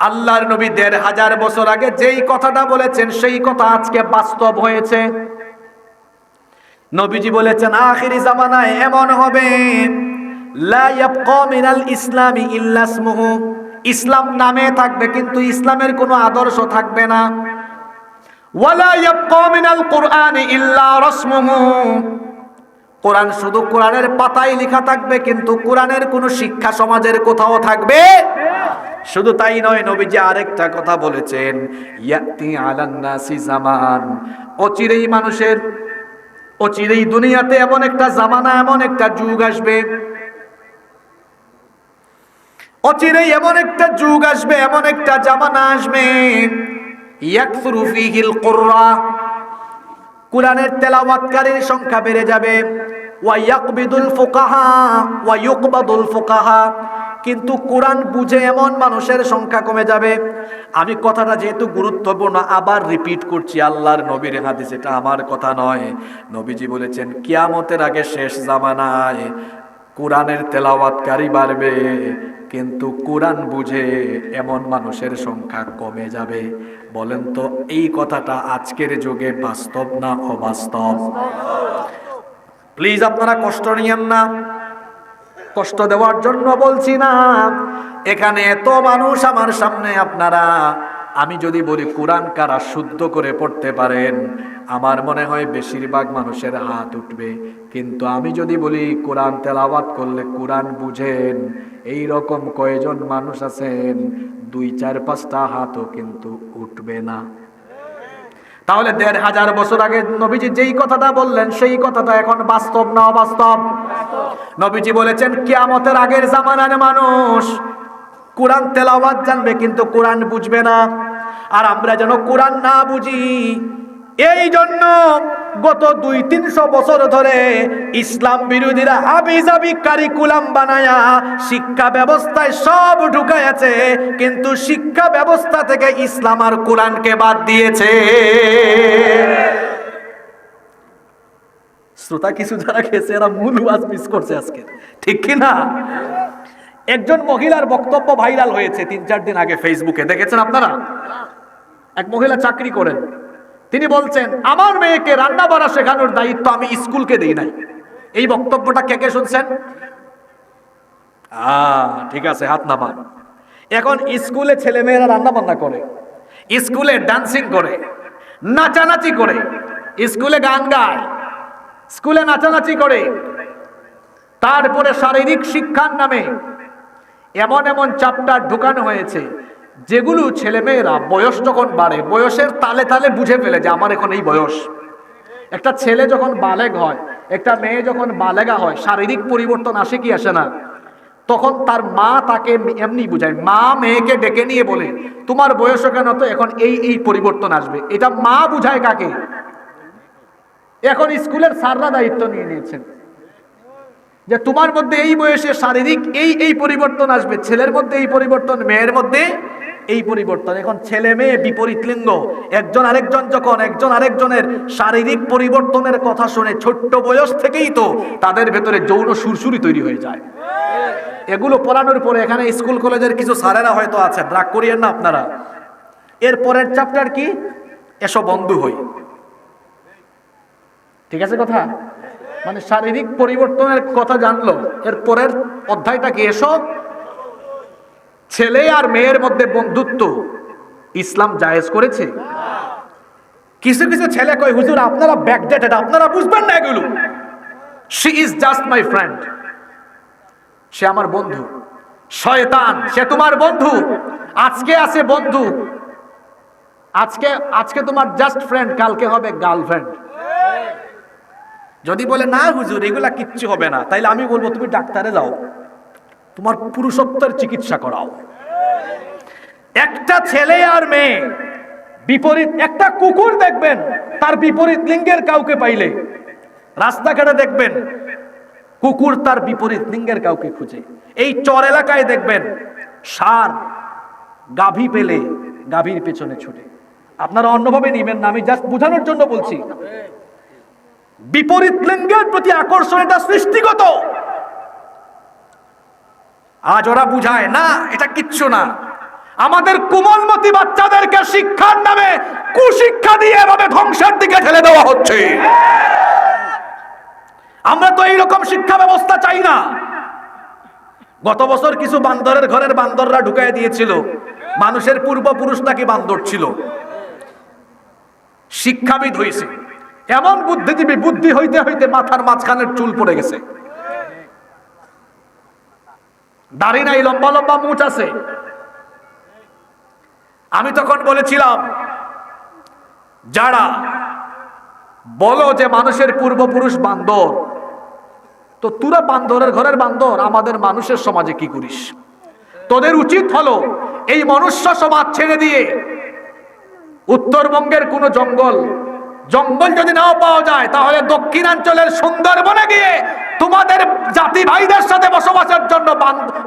আল্লাহর নবী দেড় হাজার বছর আগে যেই কথাটা বলেছেন, সেই কথা আজকে বাস্তব হয়েছে। নবীজি বলেছেন, আখিরি জামানায় এমন হবে ইসলামি ইল্লা ইসলাম নামে থাকবে, কিন্তু ইসলামের কোনো আদর্শ থাকবে না। কোরআন শুধু কোরআনের পাতায় লেখা থাকবে, কিন্তু কোরআনের কোনো শিক্ষা সমাজের কোথাও থাকবে শুধু তাই নয়, নবীজি আরেকটা কথা বলেছেন, ইয়াতি আলান নাসি জামান। অচিরেই মানুষের, অচিরেই দুনিয়াতে এমন একটা জামানা, এমন একটা যুগ আসবে। অচিরেই এমন একটা যুগ আসবে, এমন একটা জামানা আসবে। ইয়াকসুরু ফিহিল কুররা। কোরআনের তেলাওয়াতকারীর সংখ্যা বেড়ে যাবে। ওয়া ইয়াকবিদুল ফুকাহা ওয়া ইউকবাদুল ফুকাহা। কিন্তু কোরআন বুঝে এমন মানুষের সংখ্যা কমে যাবে। আমি কথাটা যেহেতু গুরুত্বপূর্ণ, আবার রিপিট করছি, আল্লাহর নবীর হাদিস, এটা আমার কথা নয়। নবীজি বলেছেন, কিয়ামতের আগে শেষ জামানায় কোরআনের তেলাওয়াতকারী বাড়বে, কিন্তু কোরআন বুঝে এমন মানুষের সংখ্যা কমে যাবে। বলেন তো, এই কথাটা আজকের যুগে বাস্তব না অবাস্তব? প্লিজ আপনারা কষ্ট নিয়েন না। কষ্ট দেওয়ার জন্য বলছি না। এখানে এত মানুষ আমার সামনে আপনারা, আমি যদি বলি কোরআন কারা শুদ্ধ করে পড়তে পারেন, আমার মনে হয় বেশিরভাগ মানুষের হাত উঠবে। কিন্তু আমি যদি বলি কোরআন তেলাওয়াত করলে কোরআন বুঝেন এই রকম কয়জন মানুষ আছেন, দুই চার পাঁচটা হাতও কিন্তু উঠবে না। তাহলে দেড় হাজার বছর আগে নবীজি যেই কথাটা বললেন, সেই কথাটা এখন বাস্তব না অবাস্তব? নবীজি বলেছেন, কিয়ামতের আগের জামানার মানুষ কোরআন তেলাওয়াত জানবে, কিন্তু কোরআন বুঝবে না। আর আমরা যেন কোরআন না বুঝি এই জন্য গত দুই তিনশো বছর ধরে ইসলাম বিরোধীরা হাবিজাবি কারিকুলাম বানায়া শিক্ষা ব্যবস্থায় সব ঢুকাইয়াছে, কিন্তু শিক্ষা ব্যবস্থা থেকে ইসলাম আর কোরআনকে বাদ দিয়েছে। শ্রোতা কিছু যারা খেয়েছে, এরা মূল ওয়াজ মিস করছে আজকে। ঠিক কি না? একজন মহিলার বক্তব্য ভাইরাল হয়েছে তিন চার দিন আগে ফেসবুকে দেখেছেন আপনারা? এক মহিলা চাকরি করেন। তিনি বলছেন, আমার মেয়েকে রান্না বাড়া শেখানোর দায়িত্ব আমি স্কুলকে দিই নাই। এই বক্তব্যটা কে কে শুনছেন? ঠিক আছে, হাত নামান। এখন স্কুলে ছেলে মেয়েরা রান্না বান্না করে, স্কুলে ডান্সিং করে, নাচানাচি করে, স্কুলে গান গায়, স্কুলে নাচানাচি করে, তারপরে শারীরিক শিক্ষার নামে এমন এমন চাপটার ঢুকানো হয়েছে যেগুলো ছেলেমেয়েরা বয়স যখন বাড়ে, বয়সের তালে তালে বুঝে ফেলে যে আমার এখন এই বয়স। একটা ছেলে যখন বালেগ হয়, একটা মেয়ে যখন বালেগা হয়, শারীরিক পরিবর্তন আসে কি আসে না? তখন তার মা তাকে এমনি বুঝায়, মা মেয়েকে ডেকে নিয়ে বলে, তোমার বয়স কেন তো এখন এই এই পরিবর্তন আসবে? এটা মা বুঝায় কাকে? এখন স্কুলের স্যাররা দায়িত্ব নিয়ে নিয়েছেন। যে তোমার মধ্যে এই বয়সে শারীরিক এই এই পরিবর্তন আসবে, ছেলের মধ্যে এই পরিবর্তন, মেয়ের মধ্যে এই পরিবর্তন। এখন ছেলে মেয়ে বিপরীত লিঙ্গ। একজন আরেকজন যখন একজন আরেকজনের শারীরিক পরিবর্তনের কথা শুনে ছোট্ট বয়স থেকেই তো তাদের ভেতরে যৌন সুরসুরি তৈরি হয়ে যায়। এগুলো পড়ানোর পরে এখানে স্কুল কলেজের কিছু স্যারেরা হয়তো আছে রাগ করিয়েন না আপনারা। এর পরের চ্যাপ্টার কি? এসব বন্ধু হই। ঠিক আছে কথা? মানে শারীরিক পরিবর্তনের কথা জানলো। এর পরের অধ্যায়টা কি? এসব ছেলে আর মেয়ের মধ্যে বন্ধুত্ব ইসলাম জায়েজ করেছে? কিছু কিছু ছেলে কয়, হুজুর, আপনারা ব্যাকডেটেড আপনারা বুঝবেন না এগুলো? She is just my friend সে আমার বন্ধু। শয়তান, সে তোমার বন্ধু। আজকে আছে বন্ধু। আজকে আজকে তোমার জাস্ট ফ্রেন্ড কালকে হবে গার্লফ্রেন্ড যদি বলে, না হুজুর, এগুলা কিচ্ছু হবে না। তাইলে আমি বলব, তুমি ডাক্তারে যাও। তোমার পুরুষত্বের চিকিৎসা করাও। একটা ছেলে আর মেয়ে, বিপরীত, একটা কুকুর দেখবেন, তার বিপরীত লিঙ্গের কাউকে পাইলে। রাস্তাঘাটে দেখবেন, কুকুর তার বিপরীত লিঙ্গের কাউকে খুঁজে। এই চর এলাকায় দেখবেন, সার, গাভী পেলে গাভীর পেছনে ছুটে। আপনারা অন্যভাবে নিবেন না, আমি জাস্ট বোঝানোর জন্য বলছি। বিপরীত লিঙ্গের প্রতি আকর্ষণ, এটা সৃষ্টিগত। আজ ওরা বুঝায়, না, এটা কিচ্ছু না। আমাদের কোমলমতি বাচ্চাদেরকে শিক্ষার নামে কুশিক্ষা দিয়ে এভাবে ধ্বংসের দিকে ঠেলে দেওয়া হচ্ছে। আমরা তো এইরকম শিক্ষা ব্যবস্থা চাই না। গত বছর কিছু বান্দরের ঘরের বান্দররা ঢুকাই দিয়েছিল। মানুষের পূর্বপুরুষ নাকি বান্দর ছিল। শিক্ষাবিদ হয়েছে। এমন বুদ্ধিজীবী, বুদ্ধি হইতে হইতে মাথার মাঝখানের চুল পড়ে গেছে। দাড়ি নাই, লম্বা লম্বা মুচ আছে। আমি তখন বলেছিলাম, যারা বলো যে মানুষের পূর্বপুরুষ বান্দর, তো তোরা বান্দরের ঘরের বান্দর, আমাদের মানুষের সমাজে কি করিস? তোদের উচিত হলো এই মনুষ্য সমাজ ছেড়ে দিয়ে উত্তরবঙ্গের কোন জঙ্গল জঙ্গল যদি নাও পাওয়া যায়, তাহলে দক্ষিণাঞ্চলের সুন্দরবনে গিয়ে তোমাদের জাতি ভাইদের সাথে বসবাসের জন্য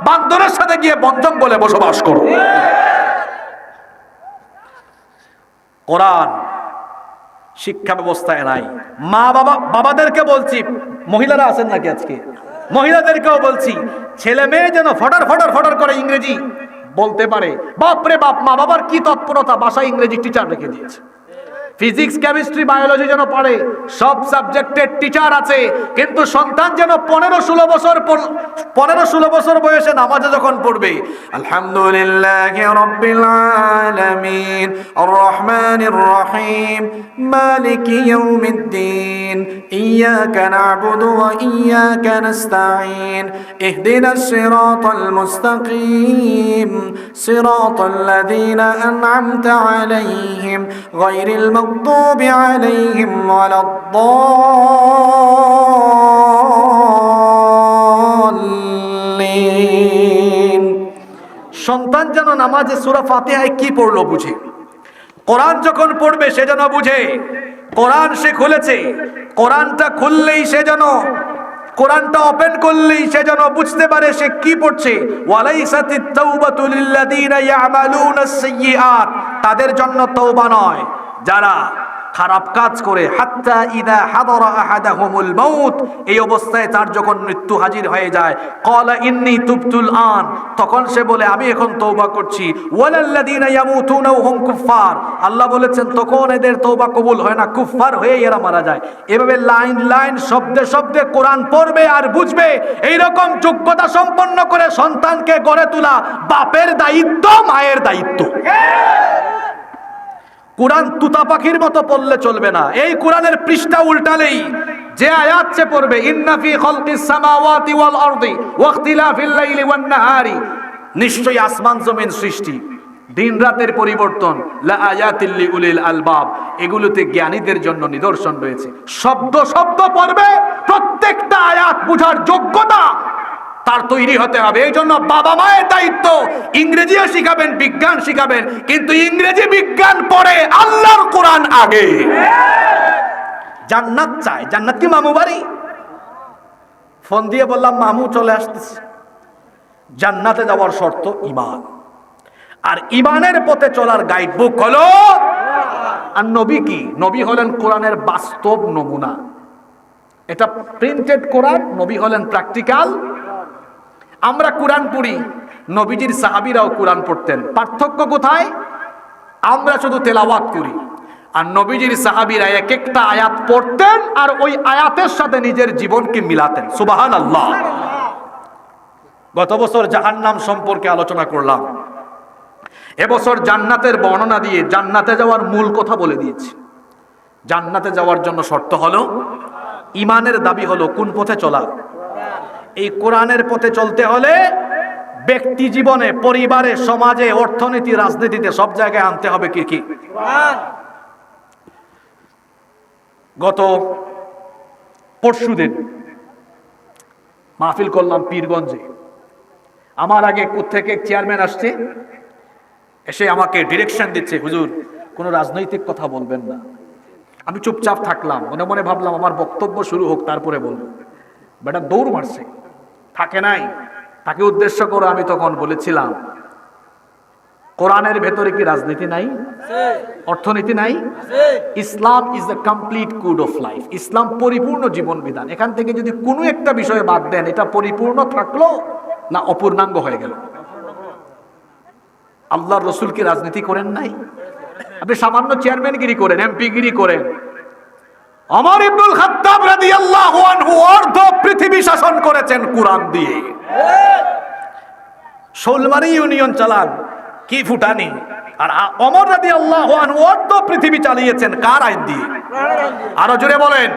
বান্দরের সাথে গিয়ে বন জঙ্গলে বসবাস করো। কোরআন শিক্ষা ব্যবস্থায় নাই। মা বাবা, বাবাদেরকে বলছি, মহিলারা আছেন নাকি আজকে? মহিলাদেরকেও বলছি, ছেলে মেয়ে যেন ফটার ফটার ফটার করে ইংরেজি বলতে পারে। বাপরে বাপ, মা বাবার কি তৎপরতা? বাসায় ইংরেজি টিচার রেখে দিয়েছে। ফিজিক্স কেমিস্ট্রি বায়োলজি যেন পড়ে সব সাবজেক্টের টিচার আছে কিন্তু সন্তান যেন পনেরো ষোলো বছর পর- পনেরো ষোলো বছর বয়সে নামাজে যখন পড়বে আলহামদুলিল্লাহ রব্বিল আলামিন الرحمن الرحيم مالك يوم الدين إياك نعبد وإياك نستعين اهدنا الصراط المستقيم صراط الذين أنعمت عليهم غير المغضوب عليهم ولا الضالين সন্তান যেন নামাজে সুরা ফাতিহায় কি পড়লো বুঝে কোরআন যখন পড়বে সে যেন বুঝে কোরআন সে খুলেছে কোরআনটা খুললেই সে যেন কোরআনটা ওপেন করলেই সে যেন বুঝতে পারে সে কি পড়ছে ওয়ালাইসাতিত তাওবাতু লিল্লাযীনা ইয়ামালুনাস সাইয়্যাত তাদের জন্য তওবা নয় যারা খারাপ কাজ করে, হাত্তা ইদা হাদরা আহাদাহুমুল মাউত, এই অবস্থায় তার যখন মৃত্যু হাজির হয়ে যায়, ক্বালা ইন্নী তুবতুল আন, তখন সে বলে, আমি এখন তওবা করছি। ওয়ালাল্লাযীনা ইয়ামুতুনা হুম কুফফার। আল্লাহ বলেছেন, তখন এদের তওবা কবুল হয় না, কুফফার হয়ে এরা মারা যায়। এভাবে লাইন লাইন, শব্দে শব্দে কোরআন পড়বে আর বুঝবে এই রকম যোগ্যতা সম্পন্ন করে সন্তানকে গড়ে তোলা বাপের দায়িত্ব, মায়ের দায়িত্ব। কোরআন তুতা পাখির মতো পড়লে চলবে না। এই কোরআনের পৃষ্ঠা উল্টালেই যে আয়াত সে পড়বে ইন্নাফি খালকিস সামাওয়াতি ওয়াল আরদি ওয়া ইখতিলাফিল লাইলি ওয়ান নাহারি। নিশ্চয়ই আসমান জমিন সৃষ্টি, দিন রাতের পরিবর্তন, লা আয়াতিল লিউলিল আলবাব, এগুলোতে জ্ঞানীদের জন্য নিদর্শন রয়েছে। শব্দ শব্দ পড়বে, প্রত্যেকটা আয়াত বুঝার যোগ্যতা তার তৈরি হতে হবে। এই জন্য বাবা মায়ের দায়িত্ব ইংরেজিও শিখাবেন, বিজ্ঞান শিখাবেন, কিন্তু ইংরেজি বিজ্ঞান পড়ে আল্লাহর কোরআন আগে। জান্নাত চায় জান্নাত কি মামু বাড়ি? ফোন দিয়ে বললাম, মামু, চলে আসতেছে। জান্নাতে যাওয়ার শর্ত ইমান আর ইমানের পথে চলার গাইড বুক হলো, আর নবী কি? নবী হলেন কোরআনের বাস্তব নমুনা। এটা প্রিন্টেড কোরআন, নবী হলেন প্র্যাকটিক্যাল আমরা কোরআন পড়ি। নবীজির সাহাবিরাও কোরআন পড়তেন। পার্থক্য কোথায়? আমরা শুধু তেলাওয়াত করি। আর নবীজির সাহাবিরা এক একটা আয়াত পড়তেন আর ওই আয়াতের সাথে নিজের জীবনকে মিলাতেন। সুবাহান আল্লাহ গত বছর জাহান্নাম সম্পর্কে আলোচনা করলাম। এবছর জান্নাতের বর্ণনা দিয়ে জান্নাতে যাওয়ার মূল কথা বলে দিয়েছি। জান্নাতে যাওয়ার জন্য শর্ত হলো, ইমানের দাবি হলো কোন পথে চলা। এই কোরআনের পথে চলতে হলে ব্যক্তি জীবনে, পরিবারে, সমাজে, অর্থনীতি, রাজনীতিতে সব জায়গায় আনতে হবে কি কি? গত পরশুদিন মাহফিল করলাম পীরগঞ্জে। আমার আগে থেকে চেয়ারম্যান আসছে, এসে আমাকে ডিরেকশন দিচ্ছে, হুজুর, কোনো রাজনৈতিক কথা বলবেন না। আমি চুপচাপ থাকলাম, মনে মনে ভাবলাম, আমার বক্তব্য শুরু হোক, তারপরে বলব। বেটা দৌড় মারছে। থাকে নাই। তাকে উদ্দেশ্য করে আমি তখন বলেছিলাম, কোরআনের ভেতরে কি রাজনীতি নাই? অর্থনীতি নাই? Islam is the complete code of life ইসলাম পরিপূর্ণ জীবন বিধান। এখান থেকে যদি কোনো একটা বিষয়ে বাদ দেন, এটা পরিপূর্ণ থাকল না অপূর্ণাঙ্গ হয়ে গেল? আল্লাহর রসুল কি রাজনীতি করেন নাই? আপনি সামান্য চেয়ারম্যানগিরি করেন এমপিগিরি করেন। অমর ইবনুল খাত্তাব রাদিয়াল্লাহু আনহু অর্ধ পৃথিবী শাসন করেছেন কোরআন দিয়ে। সোলমানি ইউনিয়ন চালান, কি ফুটানি? আর অমর রাদি আল্লাহ অর্ধ পৃথিবী চালিয়েছেন কার আইন দিয়ে? আরও জুড়ে বলেন।